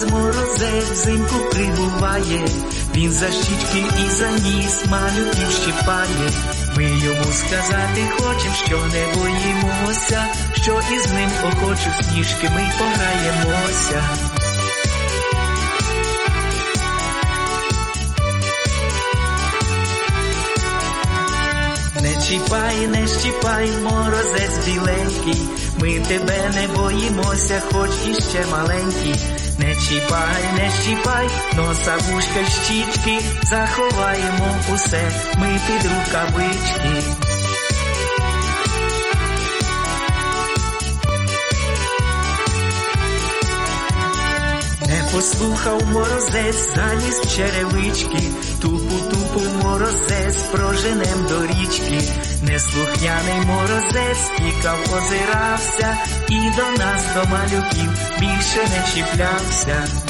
нас морозець взимку прибуває, він за щічки і за ніс малюків щипає. Ми йому сказати хочем, що не боїмося, що із ним охочу сніжки ми пограємося. Чіпай, не щіпай, морозець біленький, ми тебе не боїмося, хоч іще маленький. Не чіпай, не щіпай, носа, вушка, щічки, заховаємо усе, ми під рукавички. Послухав морозець, заліз черевички, тупу-тупу морозець проженем до річки. Неслухняний морозець тікав, озирався, і до нас, до малюків, більше не чіплявся.